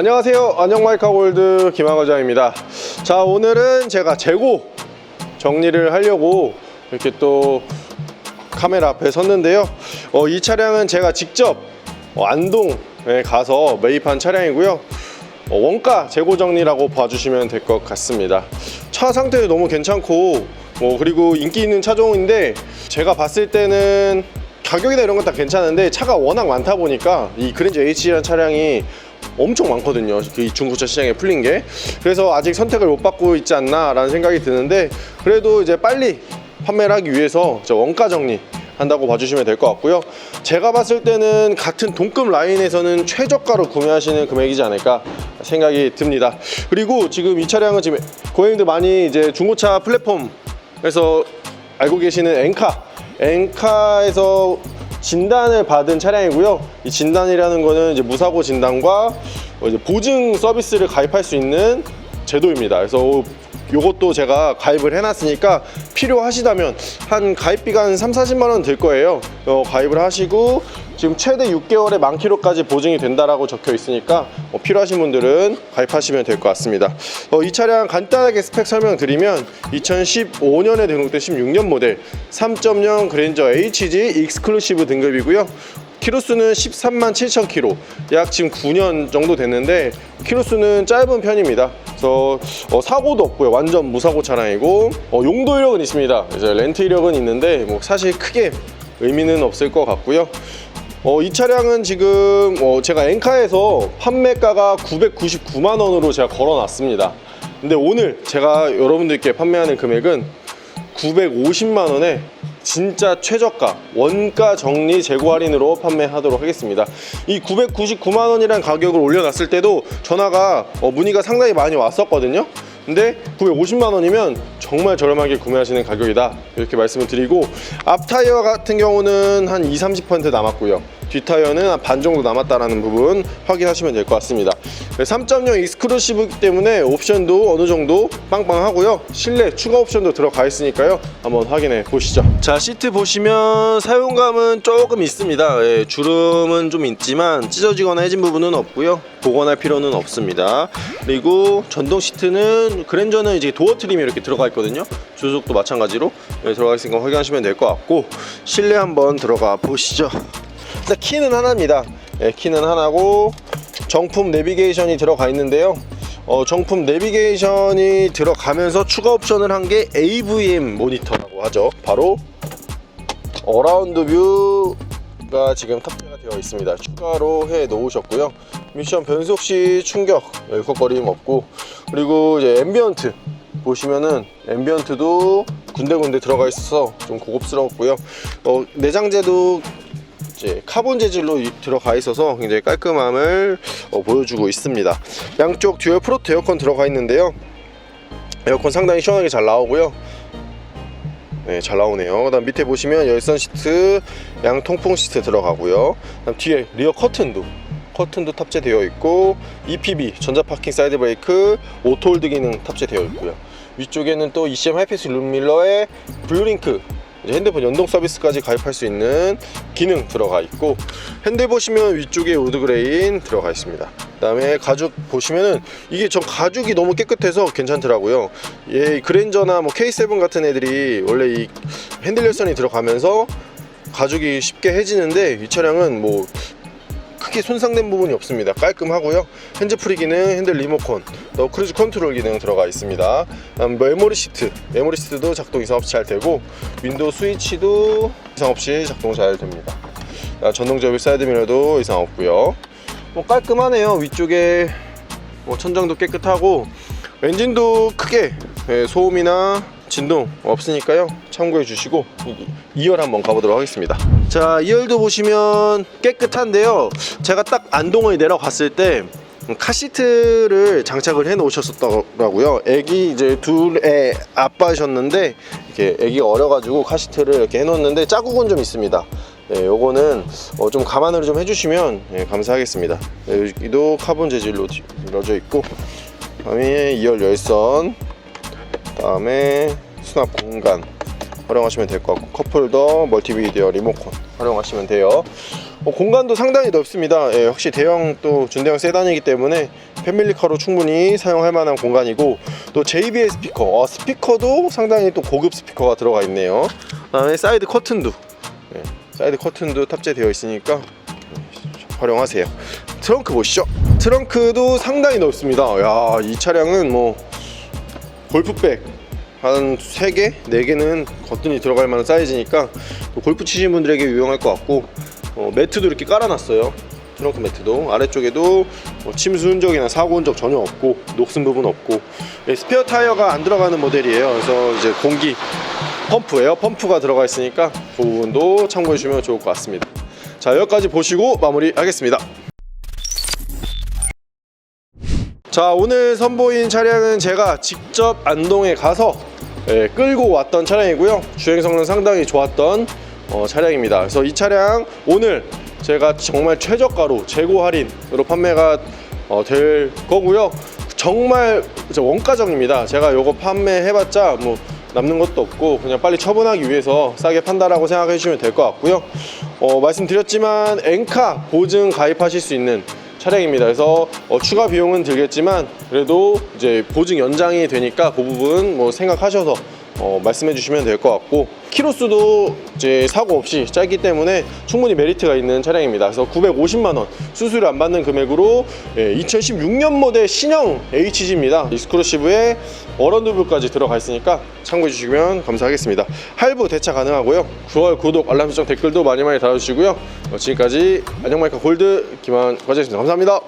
안녕하세요. 안녕 마이카 골드 김학과장입니다. 자, 오늘은 제가 재고 정리를 하려고 이렇게 또 카메라 앞에 섰는데요. 어, 이 차량은 제가 직접 어, 안동에 가서 매입한 차량이고요. 어, 원가 재고 정리라고 봐주시면 될 것 같습니다. 차 상태도 너무 괜찮고, 뭐 그리고 인기 있는 차종인데 제가 봤을 때는 가격이나 이런 건 다 괜찮은데 차가 워낙 많다 보니까 이 그랜저 H라는 차량이 엄청 많거든요. 이 중고차 시장에 풀린 게. 그래서 아직 선택을 못 받고 있지 않나라는 생각이 드는데 그래도 이제 빨리 판매를 하기 위해서 저 원가 정리 한다고 봐주시면 될 것 같고요. 제가 봤을 때는 같은 동급 라인에서는 최저가로 구매하시는 금액이지 않을까 생각이 듭니다. 그리고 지금 이 차량은 지금 고객님들 많이 이제 중고차 플랫폼에서 알고 계시는 엔카, 엔카에서 진단을 받은 차량이고요. 이 진단이라는 거는 이제 무사고 진단과 어, 이제 보증 서비스를 가입할 수 있는 제도입니다. 그래서 요것도 제가 가입을 해놨으니까 필요하시다면 한 가입비가 한 3, 40만 원 들 거예요. 어, 가입을 하시고 지금 최대 6개월에 만 킬로까지 보증이 된다라고 적혀 있으니까 어, 필요하신 분들은 가입하시면 될 것 같습니다. 어, 이 차량 간단하게 스펙 설명드리면 2015년에 등록된 16년 모델 3.0 그랜저 HG 익스클루시브 등급이고요. 키로수는 13만 7천 킬로 약 지금 9년 정도 됐는데 키로수는 짧은 편입니다 그래서 어, 사고도 없고요 완전 무사고 차량이고 어, 용도 이력은 있습니다 이제 렌트 이력은 있는데 뭐 사실 크게 의미는 없을 것 같고요 어, 이 차량은 지금 어, 제가 엔카에서 판매가가 999만 원으로 제가 걸어놨습니다 근데 오늘 제가 여러분들께 판매하는 금액은 950만 원에 진짜 최저가 원가 정리 재고 할인으로 판매하도록 하겠습니다. 이 999만 원이라는 가격을 올려놨을 때도 전화가 어, 문의가 상당히 많이 왔었거든요. 근데 950만 원이면 정말 저렴하게 구매하시는 가격이다. 이렇게 말씀을 드리고 앞 타이어 같은 경우는 한 2, 30% 남았고요 뒷 타이어는 한반 정도 남았다라는 부분 확인하시면 될 것 같습니다. 3.0 익스크루시브이기 때문에 옵션도 어느 정도 빵빵하고요. 실내 추가 옵션도 들어가 있으니까요. 한번 확인해 보시죠. 자 시트 보시면 사용감은 조금 있습니다. 예, 주름은 좀 있지만 찢어지거나 해진 부분은 없고요. 복원할 필요는 없습니다. 그리고 전동 시트는 그랜저는 이제 도어 트림이 이렇게 들어가 있거든요. 주석도 마찬가지로 예, 들어가 있으니까 확인하시면 될 것 같고 실내 한번 들어가 보시죠 일단 키는 하나입니다. 예, 키는 하나고 정품 내비게이션이 들어가 있는데요. 어, 정품 내비게이션이 들어가면서 추가 옵션을 한 게 AVM 모니터라고 하죠. 바로 어라운드 뷰가 지금 탑재가 되어 있습니다. 추가로 해 놓으셨고요. 미션 변속 시 충격 열컥거림 없고 그리고 이제 앰비언트 보시면은 앰비언트도 군데군데 들어가 있어서 좀 고급스럽고요. 어, 내장재도 이제 카본 재질로 이- 들어가 있어서 굉장히 깔끔함을 어, 보여주고 있습니다 양쪽 듀얼 프로트 에어컨 들어가 있는데요 에어컨 상당히 시원하게 잘 나오고요 네, 잘 나오네요. 그다음 밑에 보시면 열선 시트, 양 통풍 시트 들어가고요. 그다음 뒤에 리어 커튼도 커튼도 탑재되어 있고 EPB 전자 파킹 사이드 브레이크, 오토 홀드 기능 탑재되어 있고요. 위쪽에는 또 ECM 하이패스 룸밀러에 블루링크 이제 핸드폰 연동 서비스까지 가입할 수 있는 기능 들어가 있고 핸들 보시면 위쪽에 우드 그레인 들어가 있습니다. 그 다음에 가죽 보시면은 이게 전 가죽이 너무 깨끗해서 괜찮더라고요. 예, 그랜저나 뭐 K7 같은 애들이 원래 이 핸들 열선이 들어가면서 가죽이 쉽게 해지는데 이 차량은 뭐 크게 손상된 부분이 없습니다. 깔끔하고요. 핸즈 프리 기능, 핸들 리모컨, 또 크루즈 컨트롤 기능 들어가 있습니다. 다음 메모리 시트, 메모리 시트도 작동 이상 없이 잘 되고 윈도우 스위치도 이상 없이 작동 잘 됩니다. 아, 전동 접이 사이드 미러도 이상 없고요. 뭐 깔끔하네요. 위쪽에 뭐 천장도 깨끗하고 엔진도 크게 예, 소음이나 진동 없으니까요. 참고해 주시고 2열 한번 가보도록 하겠습니다. 자 2열도 보시면 깨끗한데요. 제가 딱 안동을 내려갔을 때 카시트를 장착을 해 놓으셨었더라고요. 애기 이제 둘의 아빠셨는데 이렇게 애기가 어려가지고 카시트를 이렇게 해 놓았는데 자국은 좀 있습니다. 네, 요거는 어, 좀 감안을 좀 해주시면 예, 감사하겠습니다. 네, 여기도 카본 재질로 이루어져 있고, 다음에 2열 열선, 다음에 수납 공간 활용하시면 될 것 같고, 컵홀더, 멀티미디어 리모컨 활용하시면 돼요. 어, 공간도 상당히 넓습니다. 예, 역시 대형 또 준대형 세단이기 때문에 패밀리카로 충분히 사용할 만한 공간이고 또 JBL 스피커, 어, 스피커도 상당히 또 고급 스피커가 들어가 있네요. 그다음에 사이드 커튼도 예, 사이드 커튼도 탑재되어 있으니까 활용하세요. 트렁크 보시죠. 트렁크도 상당히 넓습니다. 야, 이 차량은 뭐 골프백 한 3개, 4개는 거뜬히 들어갈 만한 사이즈니까 또 골프 치시는 분들에게 유용할 것 같고 어, 매트도 이렇게 깔아놨어요. 트렁크 매트도 아래쪽에도 뭐 침수 흔적이나 사고 흔적 전혀 없고 녹슨 부분 없고 예, 스페어 타이어가 안 들어가는 모델이에요. 그래서 이제 공기 펌프, 에어 펌프가 들어가 있으니까 그 부분도 참고해 주시면 좋을 것 같습니다. 자 여기까지 보시고 마무리 하겠습니다. 자 오늘 선보인 차량은 제가 직접 안동에 가서 예, 끌고 왔던 차량이고요. 주행 성능 상당히 좋았던 어, 차량입니다. 그래서 이 차량 오늘 제가 정말 최저가로 재고 할인으로 판매가 어, 될 거고요. 정말 원가정입니다. 제가 요거 판매해봤자 뭐 남는 것도 없고 그냥 빨리 처분하기 위해서 싸게 판다라고 생각해 주시면 될 것 같고요. 어, 말씀드렸지만 엔카 보증 가입하실 수 있는 차량입니다. 그래서 어, 추가 비용은 들겠지만 그래도 이제 보증 연장이 되니까 그 부분 뭐 생각하셔서 어, 말씀해 주시면 될 것 같고 키로수도 이제 사고 없이 짧기 때문에 충분히 메리트가 있는 차량입니다. 그래서 950만 원 수수료 안 받는 금액으로 예, 2016년 모델 신형 HG입니다. 익스크루시브에 어런두블까지 들어가 있으니까 참고해 주시면 감사하겠습니다. 할부 대차 가능하고요. 9월 구독 알람 설정 댓글도 많이 많이 달아주시고요. 어, 지금까지 안녕마이카 골드 김한 과장이었습니다. 감사합니다.